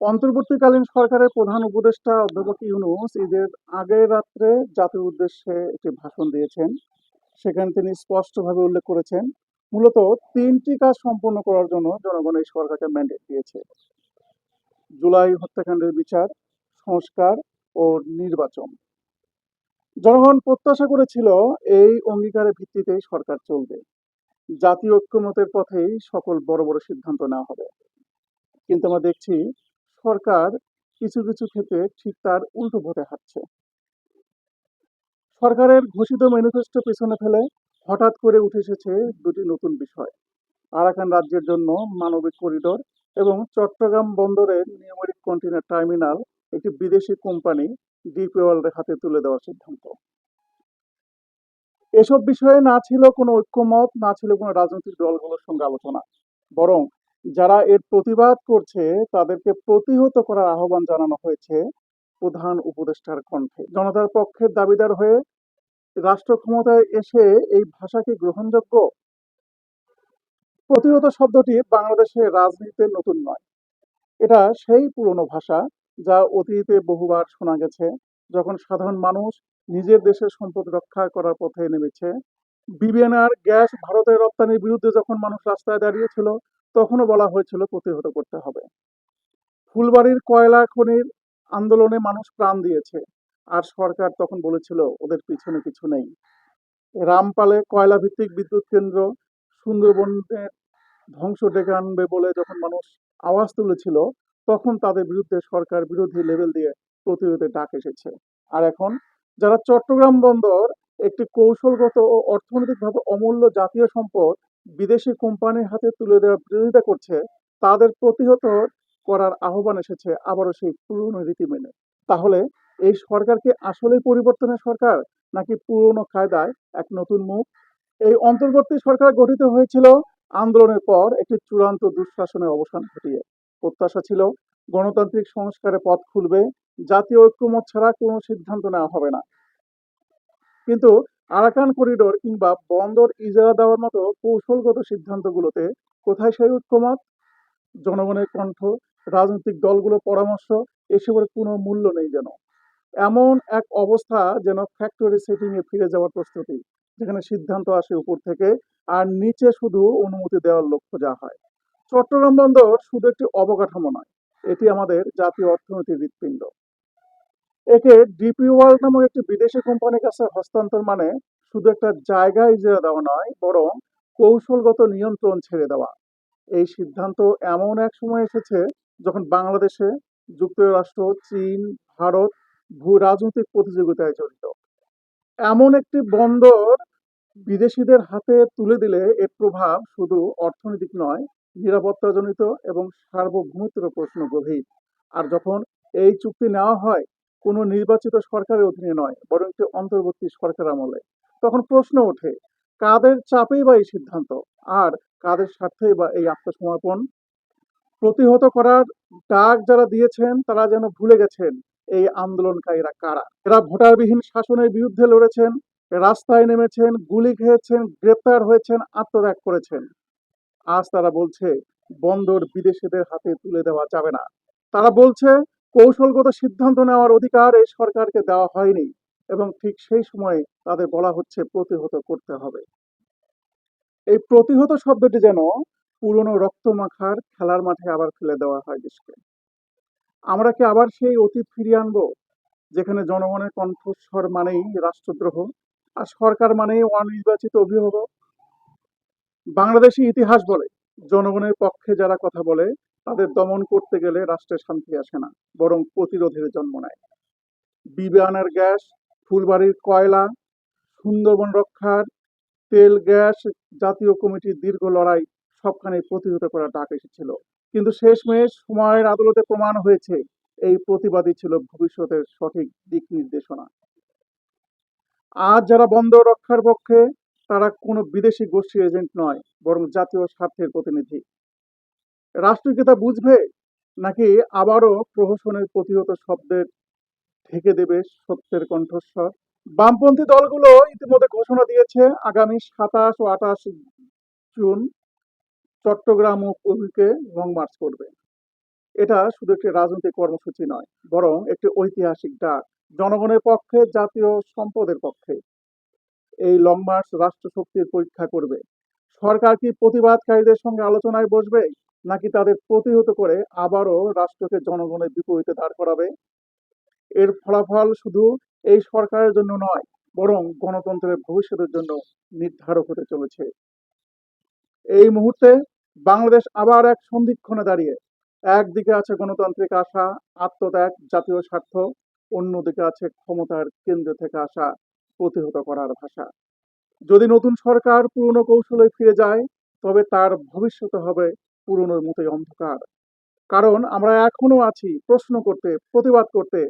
অন্তর্বর্তীকালীন সরকারের প্রধান উপদেষ্টা অধ্যাপক ইউনূস ঈদের আগের রাত্রে জাতির উদ্দেশ্যে একটি ভাষণ দিয়েছেন। সেখানে তিনি স্পষ্টভাবে উল্লেখ করেছেন, মূলত তিনটি কাজ সম্পন্ন করার জন্য জনগণ এই সরকারকে ম্যান্ডেট দিয়েছে। জুলাই হত্যাকাণ্ডের বিচার, সংস্কার ও নির্বাচন। জনগণ প্রত্যাশা করেছিল এই অঙ্গীকারের ভিত্তিতেই সরকার চলবে। জাতীয় ঐক্যমতের পথেই সকল বড় বড় সিদ্ধান্ত নেওয়া হবে। কিন্তু আমরা দেখছি সরকার কিছু কিছু ক্ষেত্রে ঠিক তার উল্টো পথে হাঁটছে। সরকারের ঘোষিত ম্যানিফেস্টো পেছনে ফেলে হঠাৎ করে উঠে এসেছে দুটি নতুন বিষয়। আরাকান রাজ্যের জন্য মানবিক করিডোর এবং চট্টগ্রাম বন্দরের নিউমেরিক কন্টেনার টার্মিনাল একটি বিদেশি কোম্পানি ডিপি ওয়ার্ল্ডের হাতে তুলে দেওয়ার সিদ্ধান্ত। এসব বিষয়ে না ছিল কোনো ঐক্যমত, না ছিল কোনো রাজনৈতিক দলগুলোর সঙ্গে আলোচনা। বরং যারা এর প্রতিবাদ করছে, তাদেরকে প্রতিহত করার আহ্বান জানানো হয়েছে প্রধান উপদেষ্টার কণ্ঠে। জনতার পক্ষের দাবিদার হয়ে রাষ্ট্র ক্ষমতায় এসে এই ভাষা কি গ্রহণযোগ্য? প্রতিহত শব্দটি বাংলাদেশের রাজনীতিতে নতুন নয়। এটা সেই পুরনো ভাষা যা অতীতে বহুবার শোনা গেছে, যখন সাধারণ মানুষ নিজের দেশের সম্পদ রক্ষা করার পথে নেমেছে। বিবিএনআর গ্যাস ভারতের রপ্তানির বিরুদ্ধে যখন মানুষ রাস্তায় দাঁড়িয়েছিল তখনও বলা হয়েছিল প্রতিহত করতে হবে। ফুলবাড়ির কয়লা খনির আন্দোলনে মানুষ প্রাণ দিয়েছে, আর সরকার তখন বলেছিল ওদের পিছনে কিছু নেই। রামপালে কয়লা ভিত্তিক বিদ্যুৎ কেন্দ্র সুন্দরবনের ধ্বংস ডেকে আনবে বলে যখন মানুষ আওয়াজ তুলেছিল, তখন তাদের বিরুদ্ধে সরকার বিরোধী লেভেল দিয়ে প্রতিরোধের ডাক এসেছে। আর এখন যারা চট্টগ্রাম বন্দর একটি কৌশলগত ও অর্থনৈতিকভাবে অমূল্য জাতীয় সম্পদ বিদেশি কোম্পানির হাতে তুলে দেওয়ার বিরোধিতা করছে, তাদের প্রতিহত করার আহ্বান এসেছে আবারও সেই পুরনো রীতি মেনে তাহলে এই সরকার কি আসলেই পরিবর্তনের সরকার, নাকি পুরনো কায়দায় এক নতুন মুখ? এই অন্তর্বর্তী সরকার গঠিত হয়েছিল আন্দোলনের পর একটি চূড়ান্ত দুঃশাসনের অবসান ঘটিয়ে। প্রত্যাশা ছিল গণতান্ত্রিক সংস্কারে পথ খুলবে, জাতীয় ঐক্যমত ছাড়া কোনো সিদ্ধান্ত নেওয়া হবে না। কিন্তু আরাকান করিডোর কিংবা বন্দর ইজারা দেওয়ার মতো কৌশলগত সিদ্ধান্তগুলোতে কোথায় সেই ঐক্যমত জনগণের কণ্ঠ, রাজনৈতিক দলগুলোর পরামর্শ, এসবের কোনো মূল্য নেই যেন। এমন এক অবস্থা যেন ফ্যাক্টরি সেটিং এ ফিরে যাওয়ার প্রস্তুতি, যেখানে সিদ্ধান্ত আসে উপর থেকে আর নিচে শুধু অনুমতি দেওয়ার লক্ষ্য যা হয়। চট্টগ্রাম বন্দর শুধু একটি অবকাঠামো নয়, এটি আমাদের জাতীয় অর্থনীতির হৃৎপিণ্ড। একে ডিপি ওয়ার্ল্ড নামক একটি বিদেশি কোম্পানির কাছে হস্তান্তর মানে শুধু একটা জায়গা ইজারা দেওয়া নয়, বরং কৌশলগত নিয়ন্ত্রণ ছেড়ে দেওয়া। এই সিদ্ধান্ত এমন এক সময় এসেছে যখন বাংলাদেশে যুক্তরাষ্ট্র, চীন, ভারত ভূ রাজনৈতিক প্রতিযোগিতায় জড়িত। এমন একটি বন্দর বিদেশিদের হাতে তুলে দিলে এর প্রভাব শুধু অর্থনৈতিক নয়, নিরাপত্তাজনিত এবং সার্বভৌমত্বের প্রশ্ন গভীর। আর যখন এই চুক্তি নেওয়া হয় কোনো নির্বাচিত সরকারের অধীনে নয়, বরং একটি অন্তর্বর্তী সরকার আমলে। তখন প্রশ্ন ওঠে, কাদের চাপেই বা এই সিদ্ধান্ত? আর কাদের স্বার্থেই বা এই আত্মসমর্পণ? প্রতিহত করার ডাক যারা দিয়েছেন, তারা যেন ভুলে গেছেন, এই আন্দোলনকারীরা কারা? এরা ভোটারবিহীন শাসনের বিরুদ্ধে লড়েছেন, রাস্তায় নেমেছেন, গুলি খেয়েছেন, গ্রেপ্তার হয়েছেন, আত্মত্যাগ করেছেন। আজ তারা বলছে, বন্দর বিদেশিদের হাতে তুলে দেওয়া যাবে না। তারা বলছে কৌশলগত সিদ্ধান্ত নেওয়ার অধিকার এই সরকারকে দেওয়া হয়নি এবং ঠিক সেই সময়ে তাদের বলা হচ্ছে প্রতিহত করতে হবে। এই প্রতিহত শব্দটি যেন পুরনো রক্তমাখার খেলার মাঠে আবার ফেলে দেওয়া হয় দেশকে। আমরা কি আবার সেই অতীত ফিরিয়ে আনব, যেখানে জনগণের কণ্ঠস্বর মানেই রাষ্ট্রদ্রোহ আর সরকার মানেই অনির্বাচিত অভিভাবক? বাংলাদেশি ইতিহাস বলে, জনগণের পক্ষে যারা কথা বলে তাদের দমন করতে গেলে রাষ্ট্রের শান্তি আসে না, বরং প্রতিরোধের জন্ম নেয়। বিবেয়ানার গ্যাস, ফুলবাড়ির কয়লা, সুন্দরবন রক্ষার তেল, গ্যাস জাতীয় কমিটির দীর্ঘ লড়াই সবখানে প্রতিহত করার ডাক এসেছিল। কিন্তু শেষমেশ সময়ের আদালতে প্রমাণ হয়েছে, এই প্রতিবাদী ছিল ভবিষ্যতের সঠিক দিক নির্দেশনা। আজ যারা বন্দর রক্ষার পক্ষে, তারা কোনো বিদেশি গোষ্ঠী এজেন্ট নয়, বরং জাতীয় স্বার্থের প্রতিনিধি। রাষ্ট্র কি তা বুঝবে নাকি আবারও প্রহসনের প্রতিহত শব্দের ঢেকে দেবে সত্যের কণ্ঠস্বর? বামপন্থী দলগুলো ইতিমধ্যে ঘোষণা দিয়েছে, আগামী সাতাশ ও আঠাশ জুন চট্টগ্রাম ও পুরীকে লং মার্চ করবে। এটা শুধু একটি রাজনৈতিক কর্মসূচি নয়, বরং একটি ঐতিহাসিক ডাক। জনগণের পক্ষে, জাতীয় সম্পদের পক্ষে এই লং মার্চ রাষ্ট্রশক্তির পরীক্ষা করবে। সরকার কি প্রতিবাদকারীদের সঙ্গে আলোচনায় বসবে? নাকি তাদের প্রতিহত করে আবারও রাষ্ট্রকে জনগণের বিপরীতে দাঁড় করাবে? এর ফলাফল শুধু এই সরকারের জন্য নয়, বরং গণতন্ত্রের ভবিষ্যতের জন্য নির্ধারক হতে চলেছে। এই মুহূর্তে বাংলাদেশ আবার এক সন্ধিক্ষণে দাঁড়িয়ে, একদিকে আছে গণতান্ত্রিক আশা, আত্মত্যাগ, জাতীয় স্বার্থ, অন্যদিকে আছে ক্ষমতার কেন্দ্র থেকে আসা প্রতিহত করার ভাষা। যদি নতুন সরকার পুরনো কৌশলে ফিরে যায়, তবে তার ভবিষ্যতে হবে পুরনোর মতোই অন্ধকার। কারণ আমরা এখনও আছি প্রশ্ন করতে প্রতিবাদ করতে।